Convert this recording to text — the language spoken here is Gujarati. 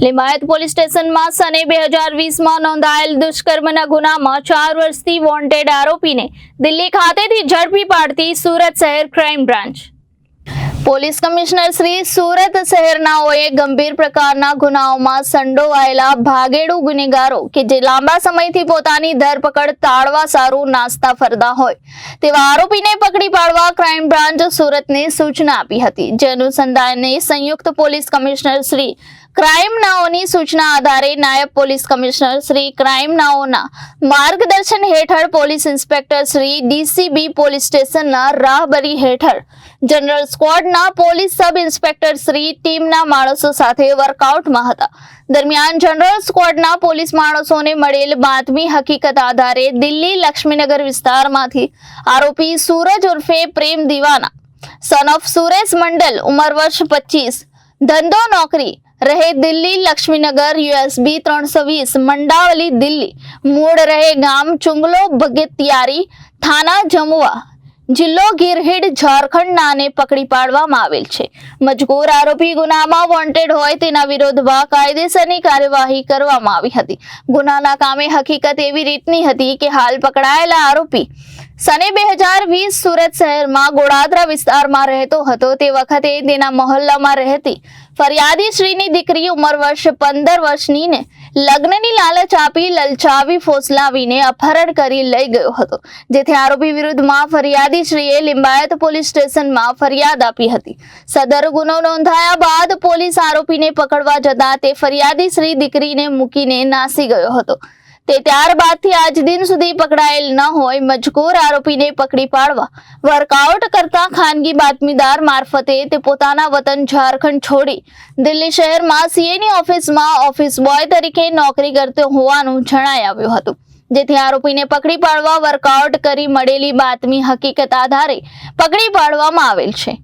લિંબાયત પોલીસ સ્ટેશનમાં સને બે હજાર વીસમાં નોંધાયેલ દુષ્કર્મના ગુનામાં ચાર વર્ષથી વોન્ટેડ આરોપીને દિલ્હી ખાતેથી ઝડપી પાડતી સુરત શહેર crime branch. Police commissioner Shri Surat શહેરનાઓએ ગંભીર પ્રકારના ગુનાઓમાં સંડોવાયેલા ભાગેડુ ગુનેગારો કે જે લાંબા સમયથી પોતાની ધરપકડ તાળવા સારું નાસ્તા ફરતા હોય, તેવા આરોપીને પકડી પાડવા ક્રાઇમ બ્રાન્ચ સુરતને સૂચના આપી હતી. જે અનુસંધાને સંયુક્ત પોલીસ કમિશનર શ્રી ક્રાઇમ નાઓની સૂચના આધારે નાયબ પોલીસ કમિશનર શ્રી ક્રાઇમ નાઓના માર્ગદર્શન હેઠળ police inspector Shri DCB police સ્ટેશનના રાહબરી હેઠળ જનરલ સ્ક્વોડના પોલીસ સબ ઇન્સ્પેક્ટર શ્રી ટીમના માણસો સાથે વર્કઆઉટમાં હતા. દરમિયાન જનરલ સ્ક્વોડના પોલીસ માણસોને મળેલ બાતમી હકીકત આધારે દિલ્હી લક્ષ્મીનગર વિસ્તારમાંથી આરોપી સૂરજ ઉર્ફે પ્રેમ દીવાના સન ઓફ સુરેશ મંડલ, ઉંમર વર્ષ પચીસ, ધંધો નોકરી, રહે દિલ્હી લક્ષ્મીનગર યુએસબી ત્રણસો વીસ, મંડાવલી, દિલ્હી, મૂળ રહે ગામ ચુંગલો ભગતિયારી, થાના જમુઆ જિલ્લો ગિરહીડ ઝારખંડનાને પકડી પાડવામાં આવેલ છે. મજકૂર આરોપી ગુનામાં વોન્ટેડ હોય તેના વિરોધમાં કાયદેસરની કાર્યવાહી કરવામાં આવી હતી. ગુનાના કામે હકીકત એવી રીતની હતી કે હાલ પકડાયેલા આરોપી સને બે હજાર વીસ સુરત શહેરમાં ગોળાદરા વિસ્તારમાં રહેતો હતો. તે વખતે તેના મહોલ્લામાં રહેતી ફરિયાદી શ્રીની દીકરી ઉંમર વર્ષ પંદર વર્ષની ને લગ્નની લાલચ આપી લલચાવી ફોસલાવીને અપહરણ કરી લઈ ગયો હતો. જેથી આરોપી વિરુદ્ધમાં ફરિયાદી શ્રીએ લિંબાયત પોલીસ સ્ટેશનમાં ફરિયાદ આપી હતી. સદર ગુનો નોંધાયા બાદ પોલીસ આરોપીને પકડવા જતા તે ફરિયાદી શ્રી દીકરીને મૂકીને નાસી ગયો હતો. તે ત્યારબાદથી આજ દિન સુધી પકડાયેલ ન હોય, મજકૂર આરોપીને પકડી પાડવા. વર્કઆઉટ કરતા ખાનગી બાતમીદાર મારફતે તે પોતાના વતન ઝારખંડ છોડી દિલ્હી શહેરમાં સીએની ઓફિસમાં ઓફિસ બોય તરીકે નોકરી કરતો હોવાનું જણાઈ આવ્યું હતું. જેથી આરોપીને પકડી પાડવા વર્કઆઉટ કરી મળેલી બાતમી હકીકત આધારે પકડી પાડવામાં આવેલ છે.